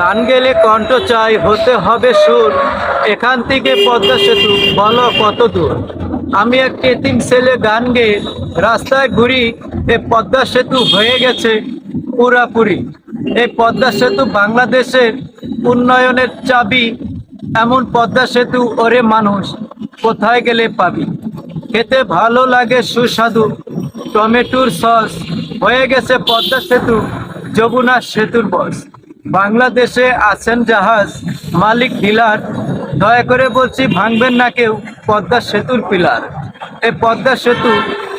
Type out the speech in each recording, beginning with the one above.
গান গেলে কণ্ঠ চাই, হতে হবে সুর। এখান থেকে পদ্মা সেতু, বলো কত দূর? আমি এক এতিম ছেলে গান গেয়ে রাস্তায় ঘুরি, এ পদ্মা সেতু হয়ে গেছে পুরাপুরি। এই পদ্মা সেতু বাংলাদেশের উন্নয়নের চাবি। এমন পদ্মা সেতু, ওরে মানুষ, কোথায় গেলে পাবি? খেতে ভালো লাগে সুস্বাদু। টমেটোর সস, হয়ে গেছে পদ্মা সেতু, যমুনা সেতুর বস। বাংলাদেশে আছেন জাহাজ মালিক ডিলার। দয়া করে বলছি, ভাঙবেন না কেউ, পদ্মা সেতুর পিলার। এই পদ্মা সেতু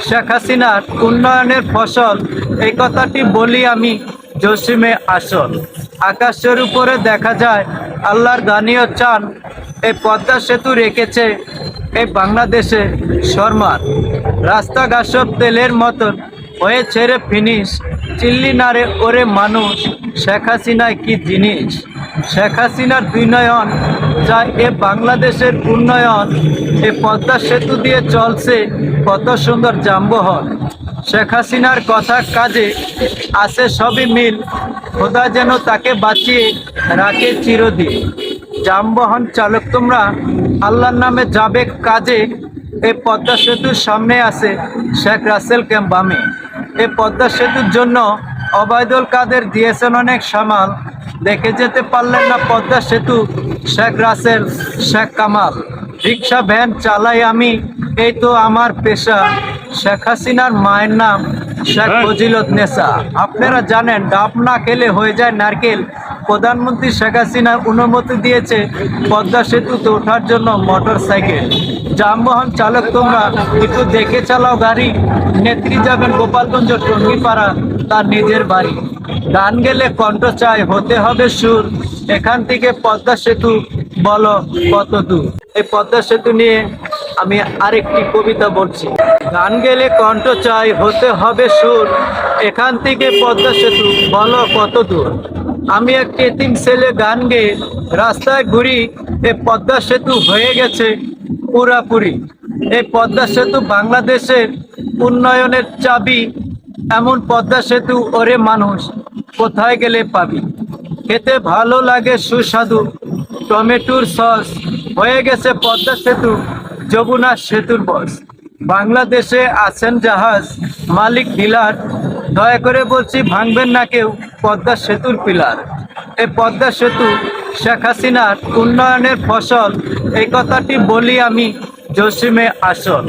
শেখ হাসিনার উন্নয়নের ফসল, এই কথাটি বলি আমি জসিমে আসল। আকাশের উপরে দেখা যায় আল্লাহর গানীয় চান এই পদ্মা সেতু রেখেছে এই বাংলাদেশে শর্মার। রাস্তাঘাট সব তেলের মতন হয়ে ছেড়ে ফিনিশ। চিল্লি না রে ওরে মানুষ, শেখ হাসিনায় কি জিনিস? শেখ হাসিনার দুই নয়ন যা এ বাংলাদেশের উন্নয়ন, এ পদ্মা সেতু দিয়ে চলছে কত সুন্দর যানবাহন। শেখ হাসিনার কথা কাজে আছে সবই মিল, খোদা যেন তাকে বাঁচিয়ে রাখে চিরদিন। যানবাহন চালক তোমরা, আল্লাহর নামে যাবে কাজে এই পদ্মা সেতুর সামনে আছে শেখ রাসেল ক্যাম্প বামে। এই পদ্মা সেতুর জন্য অবায়দুল কাদের দিয়েছেন অনেক সামাল। দেখে যেতে পারলেন না পদ্মা সেতু শেখ রাসেল শেখ কামাল। রিক্সা ভ্যান চালাই আমি এই তো আমার পেশা। শেখ হাসিনার মায়ের নাম শেখ ফজিলত নেসা আপনারা জানেন ডাব না খেলে হয়ে যায় নারকেল। প্রধানমন্ত্রী শেখ হাসিনা অনুমতি দিয়েছে পদ্মা সেতুতে ওঠার জন্য মোটর সাইকেল যানবাহন চালক তোমরা একটু দেখে চালাও গাড়ি। নেত্রী যাবেন গোপালগঞ্জ টঙ্গিপাড়া, তার নিজের বাড়ি। গান গেলে কণ্ঠ চাই হতে হবে সুর। এখান থেকে পদ্মা সেতু, বলো কত দূর? এই পদ্মা সেতু নিয়ে আমি আরেকটি কবিতা বলছি। গান গেলে কণ্ঠ চাই হতে হবে সুর। এখান থেকে পদ্মা সেতু, বলো কত দূর? আমি একটি এতিম ছেলে গান গেয়ে রাস্তায় ঘুরি, এ পদ্মা সেতু হয়ে গেছে পুরাপুরি। এই পদ্মা সেতু বাংলাদেশের উন্নয়নের চাবি, এমন পদ্মা সেতু ওরে মানুষ কোথায় গেলে পাবি? খেতে ভালো লাগে সুস্বাদু, টমেটোর সস হয়ে গেছে পদ্মা সেতু, যমুনা সেতুর বস। বাংলাদেশে আছেন জাহাজ মালিক ডিলার, দয়া করে বলছি ভাঙবেন না কেউ। পদ্মা সেতুর পিলার। এই পদ্মা সেতু শেখ হাসিনার উন্নয়নের ফসল। এই কথাটি বলি আমি জসিমে আসল।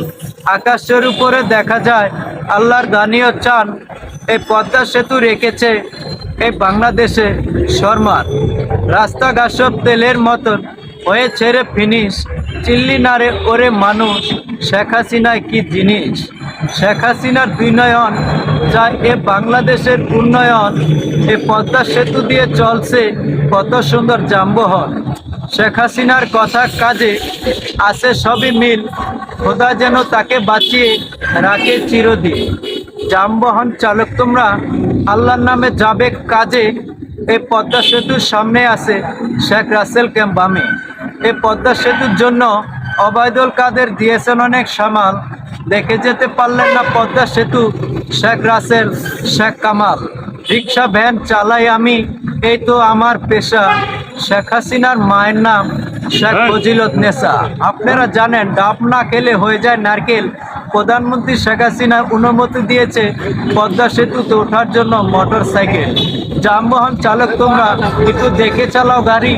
আকাশের উপরে দেখা যায় আল্লাহর গানীয় চান এই পদ্মা সেতু রেখেছে এই বাংলাদেশে শর্মার। রাস্তাঘাট সব তেলের মতন। হয়ে ছেড়ে ফিনিশ। চিল্লি নারে ওরে মানুষ। শেখ হাসিনায় কি জিনিস? শেখ হাসিনার দুই নয়ন যা এ বাংলাদেশের উন্নয়ন, এ পদ্মা সেতু দিয়ে চলছে কত সুন্দর যানবাহন। শেখ হাসিনার কথা কাজে আছে সবই মিল, খোদা যেন তাকে বাঁচিয়ে রাখে চিরদিন। যানবাহন চালক তোমরা, আল্লাহর নামে যাবে কাজে এই পদ্মা সেতুর সামনে আছে শেখ রাসেল ক্যাম্প বামে। এই পদ্মা সেতুর জন্য অবায়দুল কাদের দিয়েছেন অনেক সামাল, দেখে যেতে পারলেন না পদ্মা সেতু শেখ রাসেল শেখ কামাল রিক্সা ভ্যান চালাই আমি এই তো আমার পেশা। শেখ হাসিনার মায়ের নাম শেখ ফজিলত নেসা। আপনারা জানেন ডাব না খেলে হয়ে যায় নারকেল। প্রধানমন্ত্রী শেখ হাসিনা অনুমতি দিয়েছে পদ্মা সেতুতে ওঠার জন্য মোটর সাইকেল। যানবাহন চালক তোমরা একটু দেখে চালাও গাড়ি।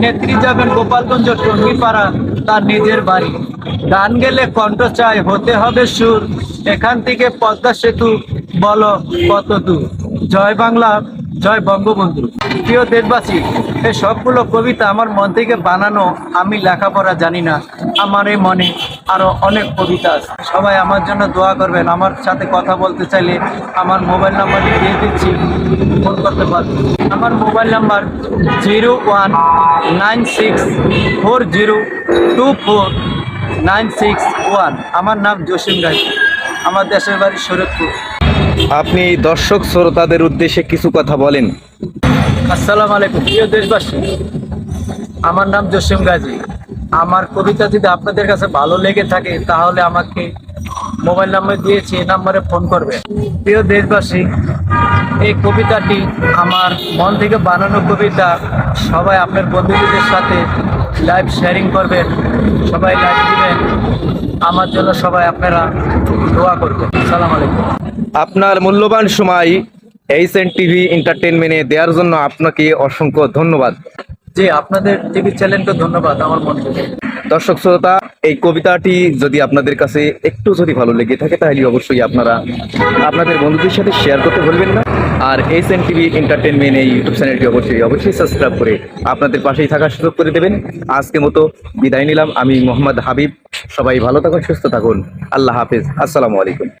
নেত্রী যাবেন গোপালগঞ্জ টঙ্গিপাড়া। তার নিজের বাড়ি। গান গেলে কণ্ঠ চাই হতে হবে সুর। এখান থেকে পদ্মা সেতু বলো কত দূর? জয় বাংলা, জয় বঙ্গবন্ধু। প্রিয় দেশবাসী, এই সবগুলো কবিতা আমার মন থেকে বানানো আমি লেখাপড়া জানি না। আমার এই মনে আরও অনেক কবিতা আছে। সবাই আমার জন্য দোয়া করবেন। আমার সাথে কথা বলতে চাইলে আমার মোবাইল নাম্বারটি দিয়ে দিচ্ছি। ফোন করতে পারবেন। আমার mobile number zero one nine six four zero two four nine six one. আমার নাম জসিম গাই আমার দেশের বাড়ি শরৎপুর। আপনি দর্শক শ্রোতাদের উদ্দেশ্যে কিছু কথা বলেন। আসসালামু আলাইকুম। প্রিয় দেশবাসী আমার নাম জসিম গাজী। আমার কবিতা যদি আপনাদের কাছে ভালো লেগে থাকে তাহলে আমাকে মোবাইল নাম্বার দিয়েছি এই নাম্বারে ফোন করবেন প্রিয় দেশবাসী এই কবিতাটি আমার মন থেকে বানানো কবিতা সবাই আপনার বন্ধুদের সাথে লাইভ শেয়ারিং করবেন সবাই লাইভ দিবেন আমার জন্য সবাই আপনারা দোয়া করবেন। সালাম আলাইকুম। আপনার মূল্যবান সময় এইচএন টিভি এন্টারটেনমেন্টে দেওয়ার জন্য আপনাকে অসংখ্য ধন্যবাদ। জি আপনাদের টিভি চ্যানেলকে ধন্যবাদ আমার মন থেকে। দর্শক শ্রোতা, এই কবিতাটি যদি আপনাদের কাছে একটু যদি ভালো লেগে থাকে, তাহলে অবশ্যই আপনারা আপনাদের বন্ধুদের সাথে শেয়ার করতে ভুলবেন না। আর এস এন টিভি এন্টারটেনমেন্ট এই ইউটিউব চ্যানেলটি অবশ্যই অবশ্যই সাবস্ক্রাইব করে আপনাদের পাশেই থাকার সুযোগ করে দেবেন। আজকে মতো বিদায় নিলাম। আমি মোহাম্মদ হাবিব। সবাই ভালো থাকুন, সুস্থ থাকুন। আল্লাহ হাফিজ। আসসালামু আলাইকুম।